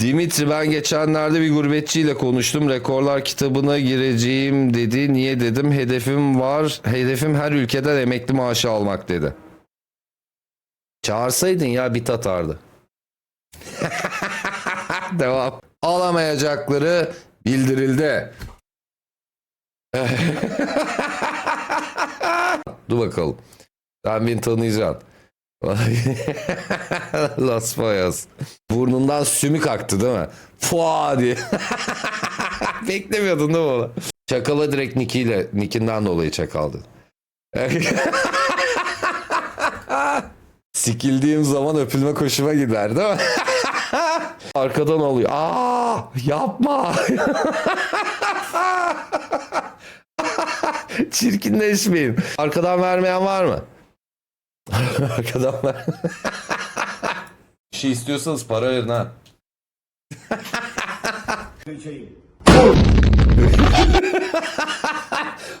Dimitri ben geçenlerde bir gurbetçiyle konuştum. Rekorlar kitabına gireceğim dedi. Niye dedim? Hedefim var. Hedefim her ülkeden emekli maaşı almak dedi. Çağırsaydın ya bit atardı. Devam. Alamayacakları bildirildi. Dur bakalım. Sen beni tanıyacaksın. Las Payas. Burnundan sümük aktı değil mi? Fua diye. Beklemiyordun değil mi onu? Çakala direkt Nicky ile Nick'inden dolayı çakaldı. Sikildiğim zaman öpülme koşuma gider değil mi? Arkadan oluyor. Aa, yapma. Çirkinleşmeyin. Arkadan vermeyen var mı? Arkadan ver şey istiyorsanız para verin ha.